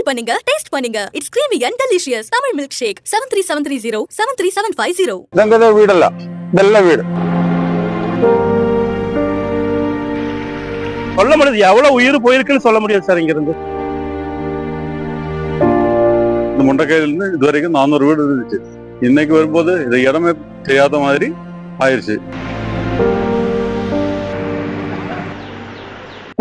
கால் பண்ணுங்க டேஸ்ட் பண்ணுங்க it's creamy and delicious Tamil milkshake seven three seven three zero seven three seven five zero ഇതെന്തത് വീടല്ല ഇതല്ല വീട് சொல்ல முடியாது எவ்வளவு உயிர் போயிருக்குன்னு சொல்ல முடியாது சார் இங்க இருந்து இந்த முண்டக்கையில இருந்து இது வரைக்கும் நானூறு வீடு இருந்துச்சு இன்னைக்கு வரும்போது இது இடமே தெரியாத மாதிரி ஆயிருச்சு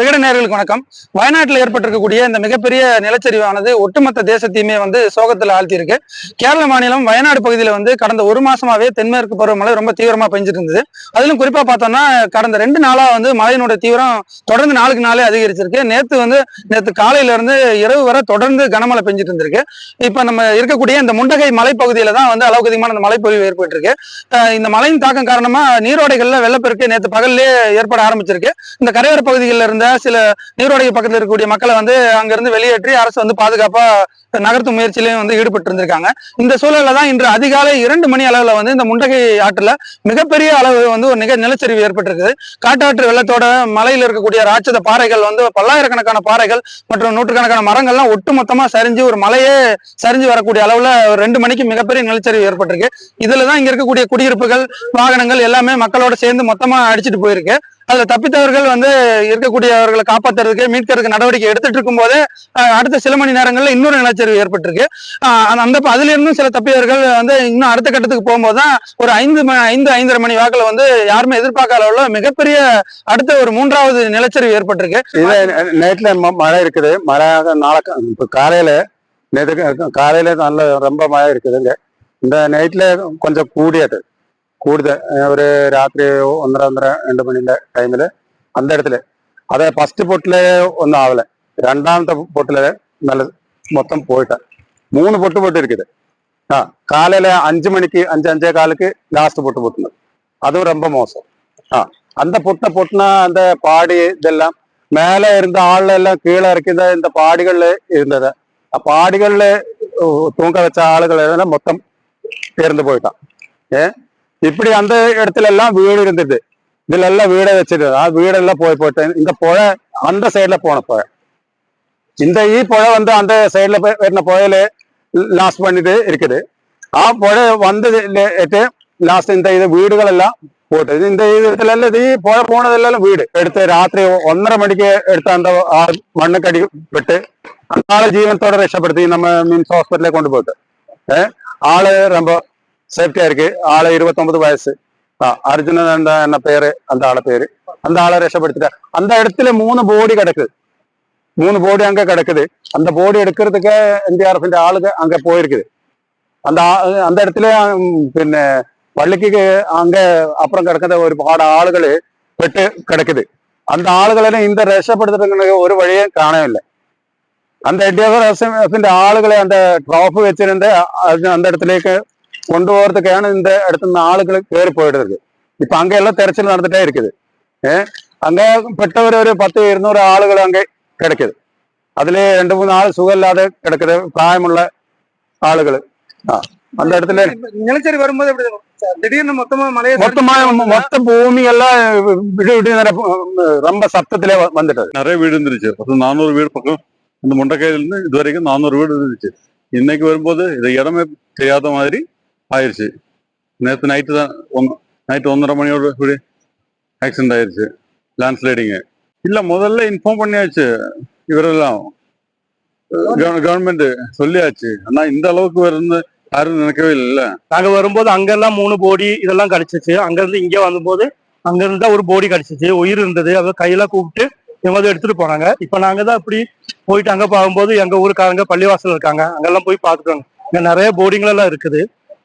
விகட நேர்களுக்கு வணக்கம். வயநாட்டில் ஏற்பட்டிருக்கக்கூடிய இந்த மிகப்பெரிய நிலச்சரிவானது ஒட்டுமொத்த தேசத்தையுமே வந்து சோகத்தில் ஆழ்த்தியிருக்கு. கேரள மாநிலம் வயநாடு பகுதியில் வந்து கடந்த ஒரு மாசமாவே தென்மேற்கு பருவமழை ரொம்ப தீவிரமா பெஞ்சிட்டு இருந்தது அதிலும் குறிப்பா பார்த்தோம்னா கடந்த ரெண்டு நாளா வந்து மழையினோட தீவிரம் தொடர்ந்து நாளுக்கு நாளே அதிகரிச்சிருக்கு. நேற்று வந்து நேற்று காலையில இருந்து இரவு வரை தொடர்ந்து கனமழை பெஞ்சிட்டு இருந்திருக்கு இப்ப நம்ம இருக்கக்கூடிய இந்த முண்டகை மலைப்பகுதியில தான் வந்து அளவுக்கு அதிகமான இந்த மழைப்பொழிவு ஏற்பட்டிருக்கு. இந்த மழையின் தாக்கம் காரணமா நீரோடைகள்ல வெள்ளப்பெருக்கு நேற்று பகல்லே ஏற்பட ஆரம்பிச்சிருக்கு. இந்த கரையோர பகுதிகளில் இருந்த சில நீரோடைய பக்கத்தில் இருக்கக்கூடிய மக்களை வந்து அங்கிருந்து வெளியேற்றி அரசு வந்து பாதுகாப்பா நகர்த்தும் முயற்சியிலையும் வந்து ஈடுபட்டு இருந்திருக்காங்க இந்த சூழல்ல தான் இன்று அதிகாலை இரண்டு மணி அளவில் வந்து இந்த முண்டகை ஆற்றுல மிகப்பெரிய அளவு வந்து ஒரு நிக நிலச்சரிவு ஏற்பட்டிருக்குது. காட்டாற்று வெள்ளத்தோட மலையில் இருக்கக்கூடிய ராட்சத பாறைகள் வந்து பல்லாயிரக்கணக்கான பாறைகள் மற்றும் நூற்றுக்கணக்கான மரங்கள்லாம் ஒட்டு மொத்தமா சரிஞ்சு ஒரு மலையே சரிஞ்சு வரக்கூடிய அளவுல ஒரு ரெண்டு மணிக்கு மிகப்பெரிய நிலச்சரிவு ஏற்பட்டிருக்கு. இதுலதான் இங்க இருக்கக்கூடிய குடியிருப்புகள் வாகனங்கள் எல்லாமே மக்களோட சேர்ந்து மொத்தமா அடிச்சிட்டு போயிருக்கு. அதுல தப்பித்தவர்கள் வந்து இருக்கக்கூடியவர்களை காப்பாத்துறதுக்கு மீட்கிறதுக்கு நடவடிக்கை எடுத்துட்டு இருக்கும்போது அஹ், அடுத்த சில மணி நேரங்களில் இன்னொரு நிலச்சரிவு ஏற்பட்டிருக்கு. அந்த- அதுல இருந்தும் சில தப்பியவர்கள் வந்து இன்னும் அடுத்த கட்டத்துக்கு போகும்போது தான் ஒரு ஐந்து ம- ஐந்து ஐந்தரை மணி வாக்குல வந்து யாருமே எதிர்பார்க்காத அளவுல மிகப்பெரிய அடுத்த ஒரு மூன்றாவது நிலச்சரிவு ஏற்பட்டிருக்கு. இது நைட்ல மழை இருக்குது. மழை நாளை இப்ப காலையில நேற்று காலையில நல்ல ரொம்ப மழை இருக்குதுங்க. இந்த நைட்ல கொஞ்சம் கூடியது. കൂടുതൽ ഒരു രാത്രി ഒന്നര ഒന്നര രണ്ട് മണിന്റെ ടൈമില് அந்த இடத்துல അതെ ഫസ്റ്റ് പൊട്ടില് ഒന്നും ആവല രണ്ടാമത്തെ പൊട്ടില് നല്ല മൊത്തം പോയിട്ട് മൂന്ന് പൊട്ട് പൊട്ട് இருக்குது ആ കാലയില് അഞ്ചു മണിക്ക് അഞ്ച് അഞ്ചേ കാലുക്ക് ലാസ്റ്റ് പൊട്ട് പൊട്ടുന്നത് അതും ரொம்ப மோசம் ஆ அந்த பொட்ட பொட்டின அந்த பாடி இதெல்லாம் மேல இருந்த ஆள்ல எல்லாம் கீழே இறக்கிந்த இந்த பாடிகள்ல இருந்தது ആ പാടികളില് തൂക്ക വെച്ച ആളുകൾ എല്ലാം മൊത്തം തീർന്നു പോയിട്ടാ ഏ இப்படி அந்த இடத்துல எல்லாம் வீடு இருந்தது இதுல எல்லாம் வீடை வச்சிருந்தது ஆ வீடெல்லாம் போய் போயிட்டு இந்த புழை அந்த சைடுல போன புழை இந்த ஈ புழை வந்து அந்த சைடுல വരുന്ന புழையில லாஸ்ட் பண்ணிட்டு இருக்குது ആ പുഴ വന്നിട്ട് ലാസ്റ്റ് இந்த ഇത് വീടുകളെല്ലാം പോയിട്ട് ഇത് இந்த ഇതിലെല്ലാം ഇത് ഈ പുഴ പോണതെല്ലാം വീട് എടുത്ത് രാത്രി ഒന്നര മണിക്ക് എടുത്ത அந்த ആ മണ്ണക്കടി വിട്ട് ആളെ ജീവനത്തോടെ രക്ഷപ്പെടുത്തി നമ്മ മീൻസ് ഹോസ്പിറ്റലിൽ കൊണ്ടുപോയിട്ട് ഏഹ് ஆளு ரொம்ப சேஃப்டியா இருக்கு ஆளு இருபத்தொன்பது வயசு அர்ஜுனன் എന്ന பேரு அந்த ஆளை പേര്? அந்த ஆளை രക്ഷപ്പെടുത്തിட்டு அந்த இடத்துல മൂന്ന് ബോഡി കിടക്ക്. മൂന്ന് ബോഡി அங்க കിടക്കുது அந்த ബോഡി എടുക്കുന്നതൊക്കെ എൻഡിആർഎഫിന്റെ ആളുകൾ അങ്ങ് പോയിരിക്കുന്നത് அந்த அந்த இடத்துல പിന്നെ പള്ളിക്ക് അങ്ങ് അപ്പുറം കിടക്കുന്ന ഒരുപാട് ആളുകൾ പെട്ട് കിടക്കുന്നത് അന്ത ആളുകളെ ഇന്ത രക്ഷപ്പെടുത്തിട്ടുണ്ടെങ്കിൽ ഒരു വഴിയെ കാണാനില്ല അന്ത എൻ ഡി എഫ് എഫിന്റെ ആളുകളെ അന്ത ട്രോഫ് വെച്ചിട്ടുണ്ട് അന്ത ഇടത്തിലേക്ക് കൊണ്ടുപോകത്തേക്കാണ് ഇതിന്റെ അടുത്തുനിന്ന് ആളുകൾ കയറി പോയിട്ടത് ഇപ്പൊ അങ്ങെല്ലാം തെരച്ചിൽ നടന്നിട്ടേ ഇരിക്കുന്നത് ഏഹ് അങ്ങ് പെട്ടവർ ഒരു പത്ത് ഇരുന്നൂറ് ആളുകൾ അങ്ങ് കിടക്കത് അതിൽ രണ്ട് മൂന്ന് ആൾ സുഖമില്ലാതെ കിടക്കത് പ്രായമുള്ള ആളുകൾ ആ அந்த இடத்துல நிலச்சரி வரும்போது திடீர்னு மொத்தமா மலையை மொத்தமா மொத்த பூமி எல்லாம் விடு விடு ரொம்ப சத்தத்திலே வந்துட்டது நிறைய வீடு இருந்துருச்சு ஒரு நானூறு வீடு பக்கம் இந்த முண்டைக்கையில இருந்து இது வரைக்கும் நானூறு வீடு இருந்துச்சு இன்னைக்கு வரும்போது இது இடமே தெரியாத மாதிரி ஆயிடுச்சு நேற்று நைட்டு தான் நைட்டு ஒன்றரை மணியோட இப்படி ஆக்சிடென்ட் ஆயிருச்சு லேண்ட்ஸ்லைடிங்கு இல்ல முதல்ல இன்ஃபார்ம் பண்ணியாச்சு இவரெல்லாம் கவர்மெண்ட் சொல்லியாச்சு ஆனா இந்த அளவுக்கு வரும்னு யாரும் நினைக்கவே இல்லை நாங்க வரும்போது அங்கெல்லாம் மூணு போடி இதெல்லாம் கிடைச்சிச்சு அங்க இருந்து இங்க வந்தபோது அங்க இருந்தா ஒரு போடி கிடைச்சிச்சு உயிர் இருந்தது அதை கையில கூப்பிட்டு இவங்க எடுத்துட்டு போனாங்க இப்ப நாங்க தான் இப்படி போயிட்டு அங்க பார்க்கும்போது எங்க ஊருக்காரங்க பள்ளிவாசல் இருக்காங்க அங்கெல்லாம் போய் பாத்துக்கோங்க இங்க நிறைய போர்டிங்லாம் இருக்குது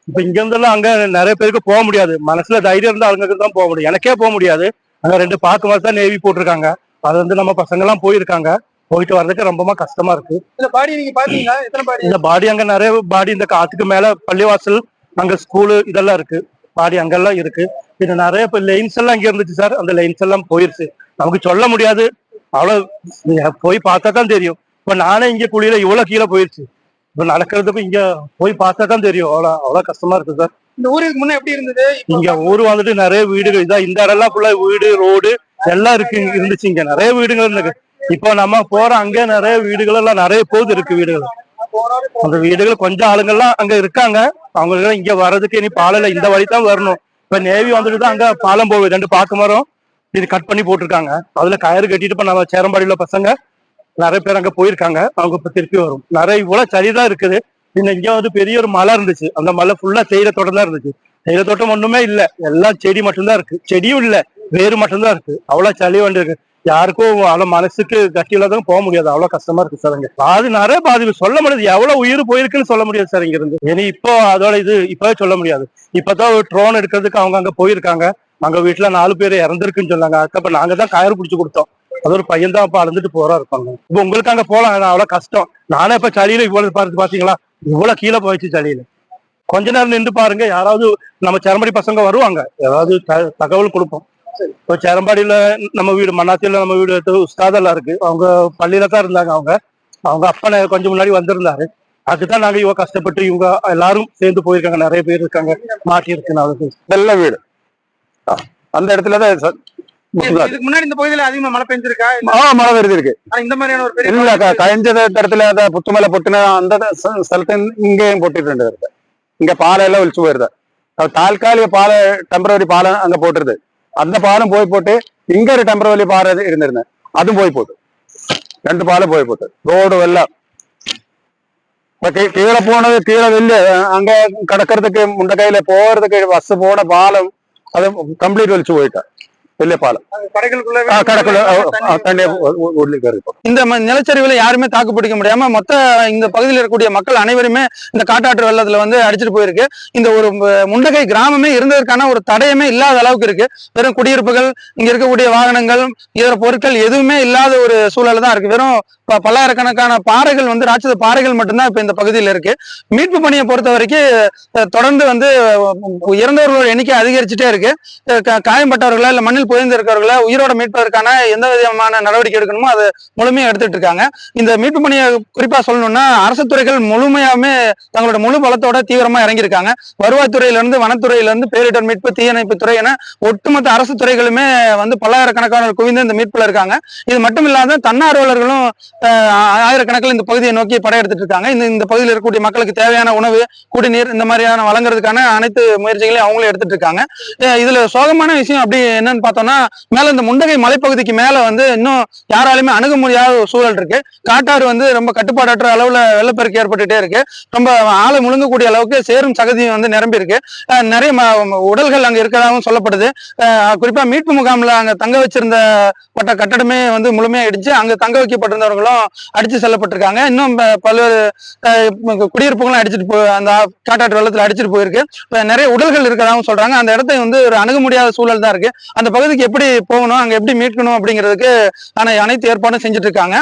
இப்ப இங்க இருந்தெல்லாம் அங்க நிறைய பேருக்கு போக முடியாது. மனசுல தைரியம் இருந்தா அவங்க தான் போக முடியும். எனக்கே போக முடியாது. அங்க ரெண்டு பாக்கு மாதிரி தான் நேவி போட்டிருக்காங்க. அது வந்து நம்ம பசங்க எல்லாம் போயிருக்காங்க. போயிட்டு வர்றதுக்கு ரொம்பமா கஷ்டமா இருக்கு. இந்த பாடி நீங்க பாத்தீங்களா எத்தனை பாடி? இந்த பாடி அங்க நிறைய பாடி இந்த காத்துக்கு மேல பள்ளிவாசல் அங்க ஸ்கூலு இதெல்லாம் இருக்கு. பாடி அங்கெல்லாம் இருக்கு. இது நிறைய இப்ப லைன்ஸ் எல்லாம் இங்க இருந்துச்சு சார் அந்த லைன்ஸ் எல்லாம் போயிருச்சு. நமக்கு சொல்ல முடியாது. அவ்வளவு போய் பார்த்தா தான் தெரியும். இப்ப நானே இங்க குழியில இவ்வளவு கீழே போயிருச்சு. இப்ப நடக்கிறதுக்கு இங்க போய் பார்த்தா தான் தெரியும். அவ்வளவு அவ்வளவு கஷ்டமா இருக்கு சார். இந்த ஊருக்கு முன்ன எப்படி இருந்தது? இங்க ஊர் வந்துட்டு நிறைய வீடுகள் இதான் இந்த இடம்லாம் ஃபுல்லா வீடு ரோடு எல்லாம் இருக்கு இருந்துச்சு இங்க. நிறைய வீடுகள் இருக்கு. இப்போ நம்ம போற அங்க நிறைய வீடுகள் எல்லாம் நிறைய போகுது இருக்கு வீடுகள். அந்த வீடுகள் கொஞ்சம் ஆளுங்கெல்லாம் அங்க இருக்காங்க. அவங்க இங்க வர்றதுக்கு இனி பாலம் இந்த வழி தான் வரணும். இப்ப நேவி வந்துட்டு தான் அங்க பாலம் போகுது. ரெண்டு பாக்கு மரம் இது கட் பண்ணி போட்டிருக்காங்க. அதுல கயிறு கட்டிட்டு இப்ப நம்ம சேரம்பாடியில பசங்க நிறைய பேர் அங்க போயிருக்காங்க. அவங்க இப்ப திருப்பி வரும். நிறைய இவ்வளவு சரிதான் இருக்குது. இன்னும் இங்க வந்து பெரிய ஒரு மலை இருந்துச்சு. அந்த மலை ஃபுல்லா தேயிலை தோட்டம் தான் இருந்துச்சு. தேயிலை தோட்டம் ஒண்ணுமே இல்ல. எல்லாம் செடி மட்டும்தான் இருக்கு. செடியும் இல்ல. வேறு மட்டும்தான் இருக்கு. அவ்வளவு சளி வந்து இருக்கு. யாருக்கும் அவ்வளவு மனசுக்கு கட்டி இல்லாதவங்க போக முடியாது. அவ்வளவு கஷ்டமா இருக்கு சார் இங்க அது நிறைய பாதிப்பு. சொல்ல முடியாது. எவ்வளவு உயிர் போயிருக்குன்னு சொல்ல முடியாது சார் இங்க இருந்து இனி இப்போ அதோட இது இப்பவே சொல்ல முடியாது. இப்பதான் ஒரு ட்ரோன் எடுக்கிறதுக்கு அவங்க அங்க போயிருக்காங்க. அங்க வீட்டுல நாலு பேர் இறந்துருக்குன்னு சொன்னாங்க. அதுக்கப்புறம் நாங்க தான் கயிறு பிடிச்சு கொடுத்தோம். அது ஒரு பையன் தான் அப்ப அழுந்துட்டு போறா இருப்பாங்க. இப்ப உங்களுக்கு அங்க போலாம். அவ்வளவு கஷ்டம். நானே இப்ப சளியில இவ்வளவு பார்த்து பாத்தீங்களா? இவ்வளவு கீழே போயிடுச்சு சளியில. கொஞ்ச நேரம் நின்று பாருங்க. யாராவது நம்ம சேரம்பாடி பசங்க வருவாங்க. ஏதாவது தகவல் கொடுப்போம். இப்போ சேரம்பாடியில நம்ம வீடு மன்னாத்தியில நம்ம வீடு எடுத்து உஸ்தாதெல்லாம் இருக்கு. அவங்க பள்ளியில தான் இருந்தாங்க அவங்க. அவங்க அப்பனை கொஞ்சம் முன்னாடி வந்திருந்தாரு. அதுதான் நாங்க இவங்க கஷ்டப்பட்டு இவங்க எல்லாரும் சேர்ந்து போயிருக்காங்க. நிறைய பேர் இருக்காங்க. மாட்டி இருக்கு நாலு வெள்ள வீடு. அந்த இடத்துல தான் இதுக்கு முன்னாடி இந்த பகுதியில அதிகமா மழை பெஞ்சிருக்கா ஆஹ் மழை வருது இருக்கு இந்த மாதிரியான ஒரு இல்ல கழிஞ்ச இடத்துல அத புத்துமலை பொட்டின அந்த സ്ഥലത്ത് ഇങ്ങേയും പൊട്ടിട്ടുണ്ട് വെറുതെ ഇങ്ങ പാലെല്ലാം ഒലിച്ചു പോയത് താൽക്കാലിക പാല ടെമ്പററി പാല അങ്ങ് പോട്ടിരുത് അന്ന പാലം പോയി പോട്ട് ഇങ്ങ ഒരു ടെമ്പററി പാല ഇരുന്നിരുന്നു അതും പോയി പോട്ടു രണ്ട് പാലം പോയി പോട്ട് റോഡും എല്ലാം കീഴെ പോണത് കീഴെ വലിയ അങ്ങ കടക്കരത്തേക്ക് മുണ്ടക്കയിലെ പോകരുതൊക്കെ ബസ് പോണ പാലം അത് കംപ്ലീറ്റ് വലിച്ചു പോയിട്ടാ வெளிய பாலம் இந்த ம- நிலச்சரிவுல யாருமே தாக்கு பிடிக்க முடியாம மொத்த இந்த பகுதியில் இருக்கக்கூடிய மக்கள் அனைவருமே இந்த காட்டாற்று வெள்ளத்துல வந்து அடிச்சிட்டு போயிருக்கு. இந்த ஒரு முண்டகை கிராமமே இருந்ததற்கான ஒரு தடயமே இல்லாத அளவுக்கு இருக்கு. வெறும் குடியிருப்புகள் இங்க இருக்கக்கூடிய வாகனங்கள் இதர பொருட்கள் எதுவுமே இல்லாத ஒரு சூழல் தான் இருக்கு. வெறும் பல்லாயிரக்கணக்கான பாறைகள் வந்து ராட்சத பாறைகள் மட்டும்தான் இப்ப இந்த பகுதியில் இருக்கு. மீட்பு பணியை பொறுத்த வரைக்கும் தொடர்ந்து வந்து இறந்தவர்களோட எண்ணிக்கை அதிகரிச்சுட்டே இருக்கு. காயம்பட்டவர்களா இல்ல மண்ணில் புதைந்து இருக்கிறவர்களா உயிரோட மீட்பதற்கான எந்த விதமான நடவடிக்கை எடுக்கணுமோ அது முழுமையாக எடுத்துட்டு இருக்காங்க. இந்த மீட்பு பணியை குறிப்பா சொல்லணும்னா அரசு துறைகள் முழுமையாவே தங்களோட முழு பலத்தோட தீவிரமா இறங்கியிருக்காங்க. வருவாய்த்துறையிலிருந்து வனத்துறையிலிருந்து பேரிடர் மீட்பு தீயணைப்பு துறை என ஒட்டுமொத்த அரசு துறைகளுமே வந்து பல்லாயிரக்கணக்கான குவிந்து இந்த மீட்புல இருக்காங்க. இது மட்டும் இல்லாத தன்னார்வலர்களும் ஆயிரக்கணக்கில் இந்த பகுதியை நோக்கி படையெடுத்துட்டு இருக்காங்க. இந்த இந்த பகுதியில் இருக்கக்கூடிய மக்களுக்கு தேவையான உணவு குடிநீர் இந்த மாதிரியான வழங்குறதுக்கான அனைத்து முயற்சிகளையும் அவங்களும் எடுத்துட்டு இருக்காங்க. இதுல சோகமான விஷயம் அப்படி என்னன்னு பார்த்தோம்னா மேல இந்த முண்டகை மலைப்பகுதிக்கு மேல வந்து இன்னும் யாராலுமே அணுக முடியாத ஒரு சூழல் இருக்கு. காட்டாறு வந்து ரொம்ப கட்டுப்பாடற்ற அளவுல வெள்ளப்பெருக்கு ஏற்பட்டுட்டே இருக்கு. ரொம்ப ஆளை முழுங்கக்கூடிய அளவுக்கு சேரும் சகதியும் வந்து நிரம்பி இருக்கு. நிறைய உடல்கள் அங்க இருக்கிறதாகவும் சொல்லப்படுது. குறிப்பா மீட்பு முகாம்ல அங்க தங்க வச்சிருந்த பட்ட கட்டடமே வந்து முழுமையா இடிச்சு அங்க தங்க வைக்கப்பட்டிருந்தவர்களும் அடிச்சு செல்லப்பட்டிருக்காங்க. இன்னும் பல்வேறு குடியிருப்புகளும் அடிச்சிட்டு போ அந்த காட்டாற்று வெள்ளத்துல அடிச்சிட்டு போயிருக்கு. நிறைய உடல்கள் இருக்கிறதாகவும் சொல்றாங்க. அந்த இடத்தை வந்து ஒரு அணுக முடியாத சூழல் தான் இருக்கு. அந்த பகுதிக்கு எப்படி போகணும் அங்க எப்படி மீட்கணும் அப்படிங்கிறதுக்கு ஆனால் அனைத்து ஏற்பாடும் செஞ்சுட்டு இருக்காங்க.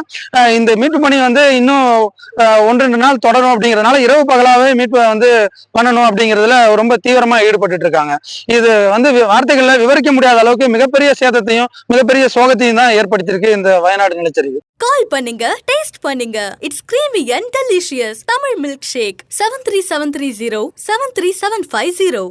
இந்த மீட்பு பணி வந்து இன்னும் ஒன்று ரெண்டு நாள் தொடரும் அப்படிங்கிறதுனால இரவு பகலாவே மீட்பு வந்து பண்ணணும் அப்படிங்கிறதுல ரொம்ப தீவிரமா ஈடுபட்டு இருக்காங்க. இது வந்து வார்த்தைகள்ல விவரிக்க முடியாத அளவுக்கு மிகப்பெரிய சேதத்தையும் மிகப்பெரிய சோகத்தையும் தான் ஏற்படுத்தியிருக்கு இந்த வயநாடு நிலச்சரிவு. கால் பண்ணுங்க டேஸ்ட் பண்ணுங்க. It's creamy and delicious Tamil milkshake seven three seven three zero seven three seven five zero